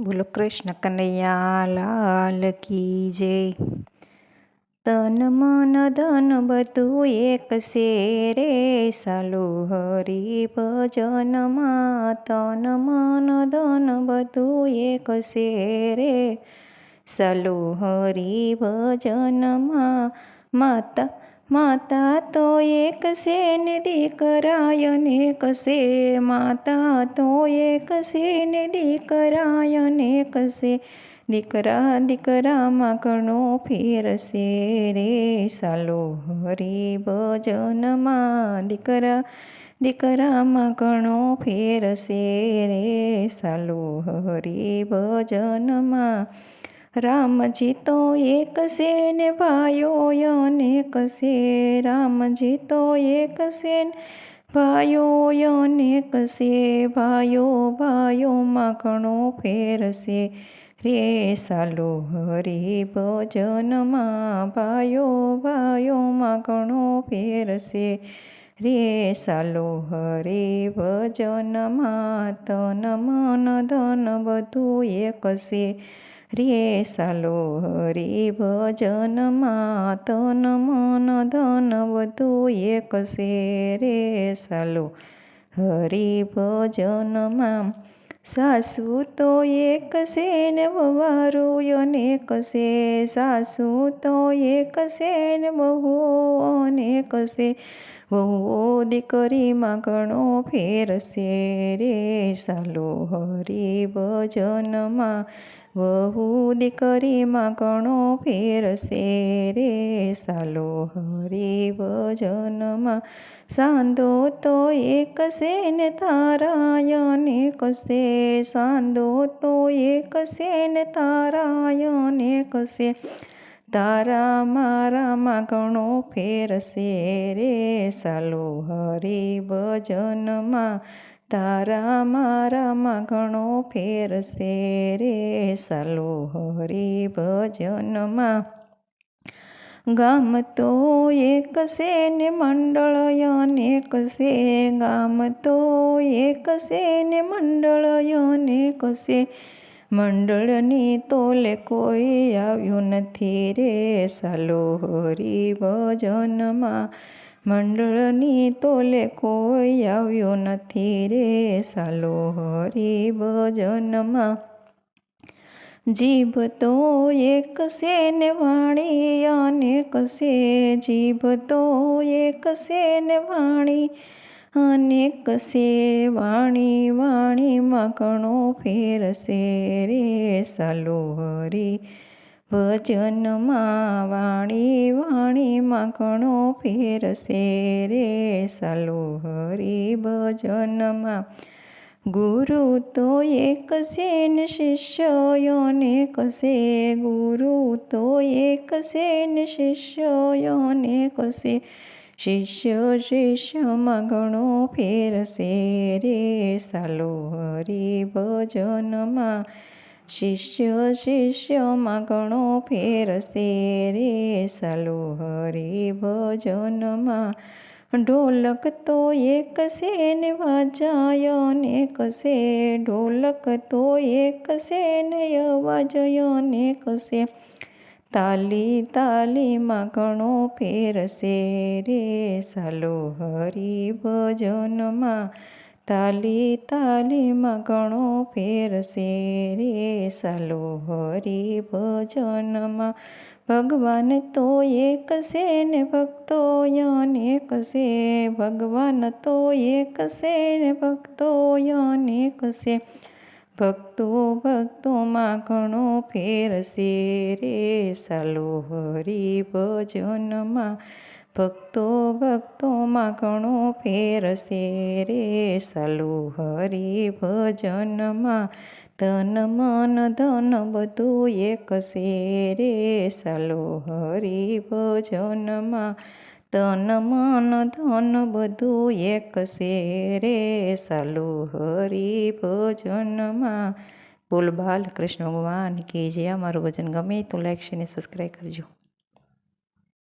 બોલો, કૃષ્ણ કનૈયા, લાલ કી જય. તન મન ધન બધું એક છે રે સાલો હરી ભજનમાં તન મન ધન બધું એક છે રે સાલો હરી ભજનમાં માતા માતા તો એક છે ને દીકરાય અનેક છે માતા તો એક છે ને દીકરાય અનેક છે દીકરા દીકરામાં ઘણો ફેરશે રે સાલો. હરી ભજનમાં દીકરા દીકરામાં ઘણો ફેરશે રે સાલો. હરી ભજનમાં રામજી તો એક છે ને ભાઈઓ અનેક છે રામજી તો એક છે ને ભાઈઓ અનેક છે ભાઈઓ, ભાઈઓમાં ઘણો ફેર છે. રે સાલો હરી ભજનમાં ભાઈઓ, ભાઈઓમાં ઘણો ફેર છે. રે સાલો હરે ભજનમાં તન મન ધન બધું એક છે. રે સાલો હરે ભજનમાં તન મન ધન બધું એક છે રે સાલો હરે ભજનમાં સાસુ તો એક છે ને વવારું અનેક છે સાસુ તો એક છે ને બહુ અનેક છે વહુ દીકરીમાં ઘણો ફેર છે રે સાલો હરી ભજનમાં વહુ દીકરીમાં ઘણો ફેર છે રે સાલો હરી ભજનમાં સાંધો તો એક છે ને તારાયને કશે સાંધો તો એક છે ને તારાયને કશે તારા મારામાં ઘણો ફેરશે રે સાલો હરે ભજનમાં તારા મારામાં ઘણો ફેરશે રે સાલો હરે ભજનમાં ગામ તો એક છે ને મંડળ અનેક છે, ગામ તો એક છે ને મંડળ અનેક છે. મંડળની તોલે કોઈ આવ્યું નથી રે સાલો હરી ભજનમાં. મંડળની તોલે કોઈ આવ્યું નથી રે સાલો હરી ભજનમાં. જીભ તો એક છે ને વાણી અનેક છે જીભ તો એક છે ને વાણી અનેક વાણી વાણીમાં ઘણો ફેરશે રે સાલો હરી. ભજનમાં વાણી વાણીમાં ઘણો ફેરશે રે સાલો હરી. ભજનમાં ગુરુ તો એક છે ને શિષ્યો અનેક છે ગુરુ તો એક છે ને શિષ્યો અનેક છે શિષ્ય શિષ્યમાં ઘણો ફેરશે રે સાલો હરી ભજનમાં. શિષ્ય શિષ્યમાં ઘણો ફેરશે રે સાલો હરી ભજનમાં. ઢોલક તો એક છે ને વાજાય અનેક છે ઢોલક તો એક છે ને અવાજય અનેક છે તાલી તાલીમાં ઘણો ફેરશે રે સાલો હરી ભજનમાં તાલી તાલીમાં ઘણો ફેરશે રે સાલો હરી ભજનમાં ભગવાન તો એક છે ને ભક્તો, અનેક છે. ભગવાન તો એક છે ને ભક્તો, અનેક છે. ભક્તો ભક્તોમાં ઘણો ફેર છે રે સાલો હરી ભજનમાં ભક્તો ભક્તોમાં ઘણો ફેર છે રે સાલો હરી ભજનમાં ધન, મન, ધન બધું એક છે રે સાલો હરી ભજનમાં તન મન ધન બધું એક છે રે સાલો હરી ભજનમાં. બોલ બાલ કૃષ્ણ ભગવાન કે જે અમારું ભજન ગમે તો લાઈક ને સબસ્ક્રાઈબ કરજો.